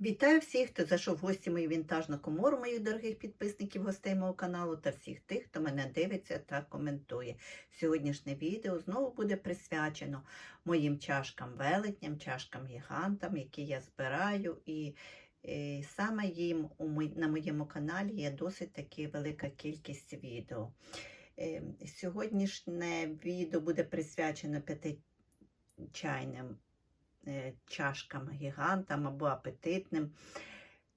Вітаю всіх, хто зайшов в гості мою вінтажну комору, моїх дорогих підписників, гостей мого каналу та всіх тих, хто мене дивиться та коментує. Сьогоднішнє відео знову буде присвячено моїм чашкам велетням, чашкам гігантам, які я збираю. І, і саме їм у на моєму каналі є досить таки велика кількість відео. Е, Сьогоднішнє відео буде присвячено п'яти чайним е, чашкам гігантам або апетитним.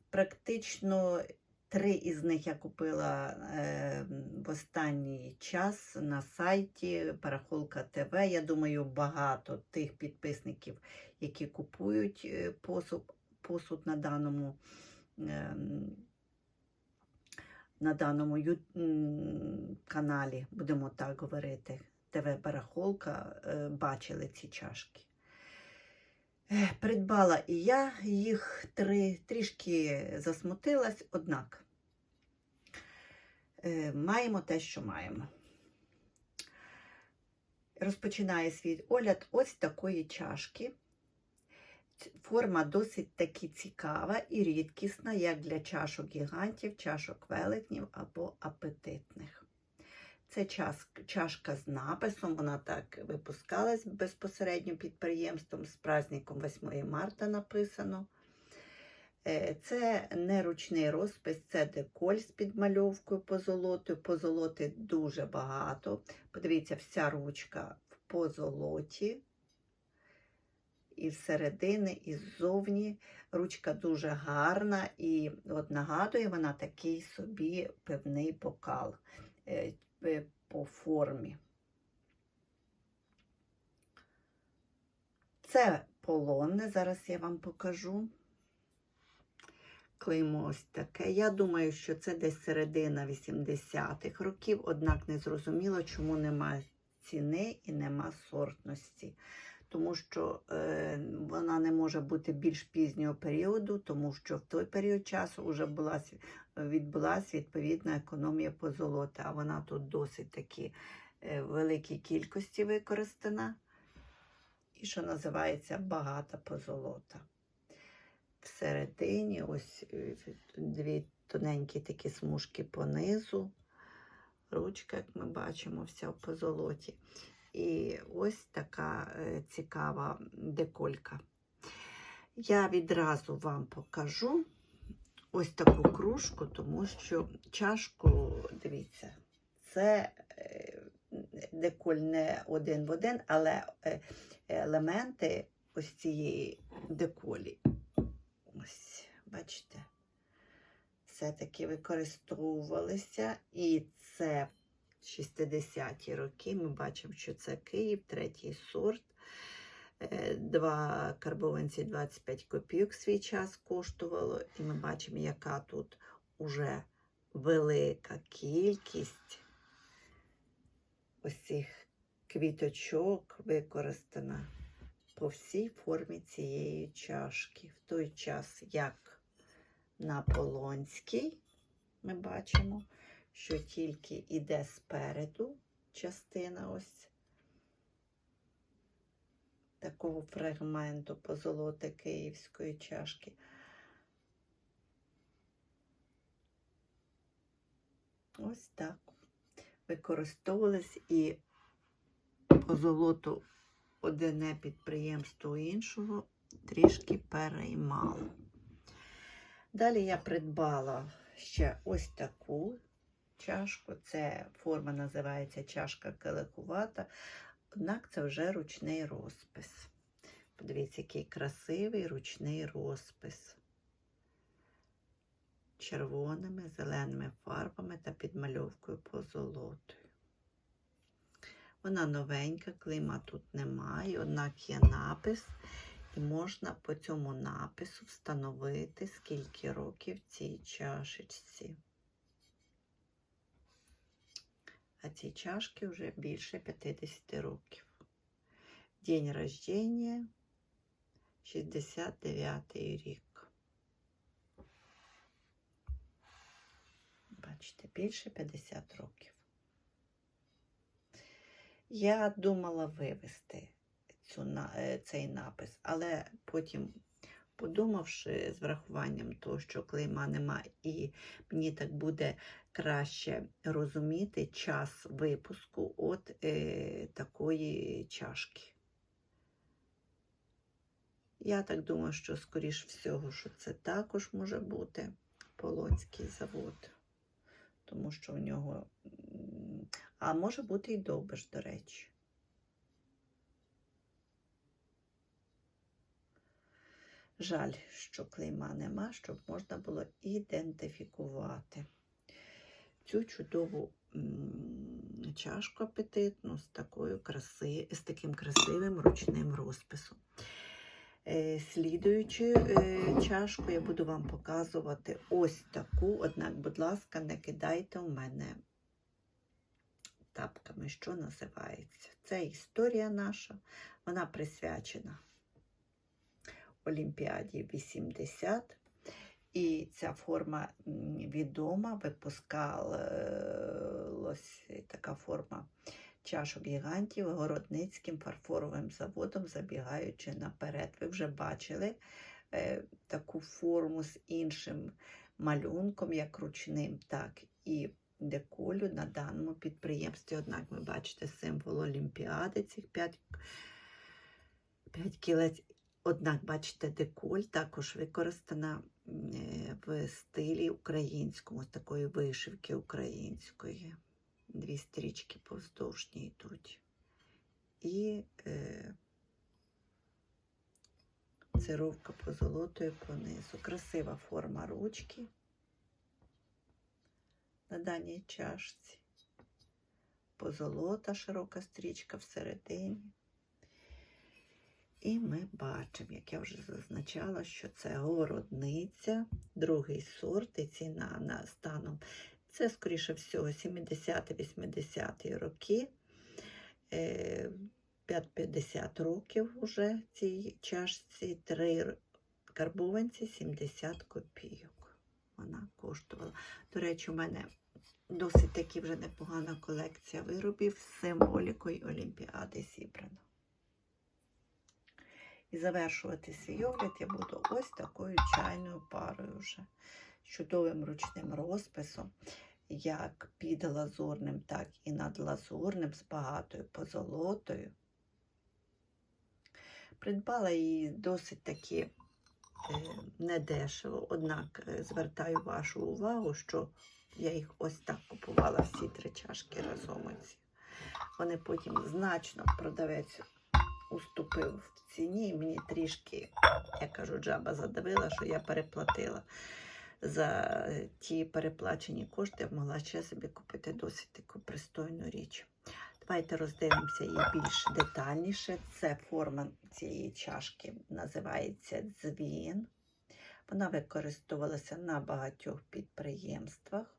Практично три із них я купила е, в останній час на сайті Парахолка ТВ. Я думаю, багато тих підписників, які купують е, посуд, посуд на даному. е, на даному каналі, будемо так говорити, ТВ Барахолка, е, бачили ці чашки. Придбала і я їх три, трішки засмутилась, однак е, маємо те, що маємо. Розпочинає свій огляд ось такої чашки. Форма досить таки цікава і рідкісна, як для чашок гігантів, чашок велетнів або апетитних. Це чашка з написом, вона так випускалась безпосередньо підприємством з праздником 8 марта написано. Е, Це не ручний розпис, це деколь з підмальовкою позолотою. Позолоти дуже багато. Подивіться, вся ручка в позолоті. І зсередини, і ззовні. Ручка дуже гарна, і от нагадує вона такий собі певний бокал е, по формі. Це полонне, зараз я вам покажу. Клеймо ось таке. Я думаю, що це десь середина 80-х років, однак не зрозуміло, чому нема ціни і нема сортності. Тому що е, вона не може бути більш пізнього періоду, тому що в той період часу вже була, відбулася відповідна економія позолоти, а вона тут досить таки е, великій кількості використана. І що називається багата позолота. Всередині ось е, дві тоненькі такі смужки понизу. Ручка, як ми бачимо, вся в позолоті. І ось така е, цікава деколька. Я відразу вам покажу ось таку кружку, тому що чашку, дивіться, це е, деколь не один в один, але е, елементи ось цієї деколі. Ось, бачите, все-таки використовувалися. І це 60-ті роки. Ми бачимо, що це Київ, третій сорт. Е, Два карбованці 25 копійок свій час коштувало. І ми бачимо, яка тут уже велика кількість ось цих квіточок використана по всій формі цієї чашки. В той час, як на Полонській, ми бачимо, що тільки іде спереду частина ось такого фрагменту позолоти київської чашки. Ось так. Використовувались і позолоту одне підприємство іншого трішки переймало. Далі я придбала ще ось таку чашку. Це форма називається чашка келихувата, однак це вже ручний розпис. Подивіться, який красивий ручний розпис. Червоними, зеленими фарбами та підмальовкою позолотою. Вона новенька, клейма тут немає, однак є напис, і можна по цьому напису встановити, скільки років цій чашечці. А цій чашки вже більше 50 років. День рождения 69 рік. Бачите, більше 50 років. Я думала вивести цю, е, цей напис, але потім подумавши з врахуванням того, що клейма нема, і мені так буде краще розуміти час випуску от е, такої чашки. Я так думаю, що, скоріш всього, що це також може бути Полонський завод, тому що в нього, а може бути і Довбиш, до речі. Жаль, що клейма нема, щоб можна було ідентифікувати цю чудову чашку апетитну з, такою краси, з таким красивим ручним розписом. Е, Слідуючою е, чашку я буду вам показувати ось таку, однак, будь ласка, не кидайте у мене тапками, що називається. Це історія наша, вона присвячена Олімпіаді 80. І ця форма відома, випускалась така форма чашок гігантів городницьким фарфоровим заводом, забігаючи наперед. Ви вже бачили е, таку форму з іншим малюнком, як ручним, так і деколю на даному підприємстві. Однак ви бачите символ Олімпіади, цих 5, 5 кілець. Однак, бачите, деколь також використана е, в стилі українському, з такої вишивки української. Дві стрічки повздовжні йдуть. І е, цировка позолотою понизу. Красива форма ручки на даній чашці. Позолота, широка стрічка всередині. І ми бачимо, як я вже зазначала, що це городниця, другий сорт, і ціна на станом. Це, скоріше всього, 70-80-ті роки. Е, 5-50 років вже цій чашці, три карбованці 70 копійок. Вона коштувала. До речі, у мене досить таки вже непогана колекція виробів з символікою Олімпіади зібрана. І завершувати свій огляд я буду ось такою чайною парою вже. Чудовим ручним розписом, як під лазурним, так і над лазурним, з багатою позолотою. Придбала її досить таки е, недешево, однак е, звертаю вашу увагу, що я їх ось так купувала всі три чашки разом. Вони потім значно продавець уступив в ціні, і мені трішки, я кажу, джаба задавила, що я переплатила за ті переплачені кошти, я могла ще собі купити досить таку пристойну річ. Давайте роздивимося її більш детальніше. Це форма цієї чашки називається дзвін. Вона використовувалася на багатьох підприємствах.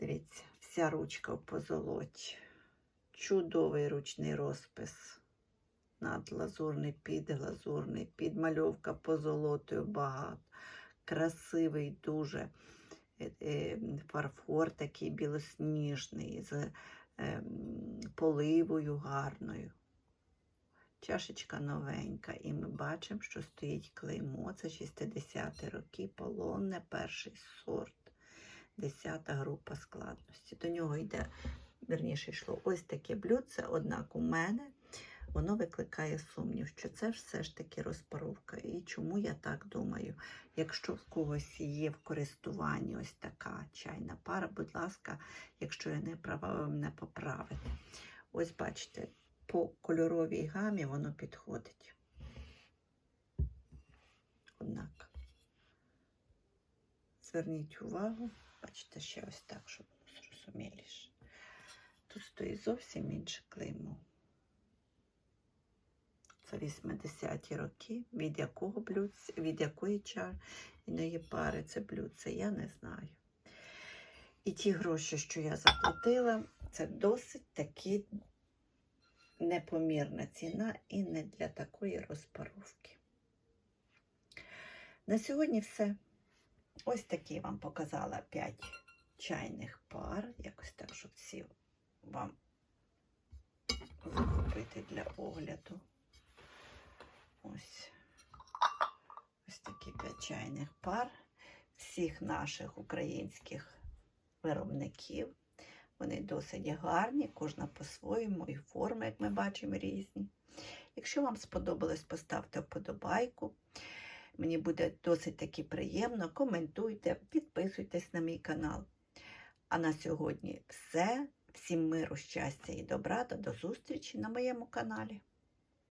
Дивіться, вся ручка в позолоті. Чудовий ручний розпис. Надлазурний, підглазурний, підмальовка позолотою багато. Красивий дуже е, е, фарфор такий білосніжний, з е, поливою гарною. Чашечка новенька, і ми бачимо, що стоїть клеймо. Це 60-ті роки, полонне, перший сорт, 10 група складності. До нього йде, верніше йшло ось таке блюдце, однак у мене воно викликає сумнів, що це все ж таки розпаровка. І чому я так думаю? Якщо в когось є в користуванні ось така чайна пара, будь ласка, якщо я не права, ви мене поправите. Ось бачите, по кольоровій гамі воно підходить. Однак, зверніть увагу, бачите, ще ось так, щоб зрозуміліше. Тут стоїть зовсім інше клеймо. Це 80-ті роки, від якого блюдця, від якої чайної пари це блюдце, я не знаю. І ті гроші, що я заплатила, це досить таки непомірна ціна і не для такої розпаровки. На сьогодні все. Ось такі вам показала 5 чайних пар. Якось так, щоб всі вам захопити для огляду. Ось такі чайних пар всіх наших українських виробників. Вони досить гарні, кожна по-своєму, і форми, як ми бачимо, різні. Якщо вам сподобалось, поставте вподобайку. Мені буде досить таки приємно. Коментуйте, підписуйтесь на мій канал. А на сьогодні все. Всім миру, щастя і добра та до зустрічі на моєму каналі.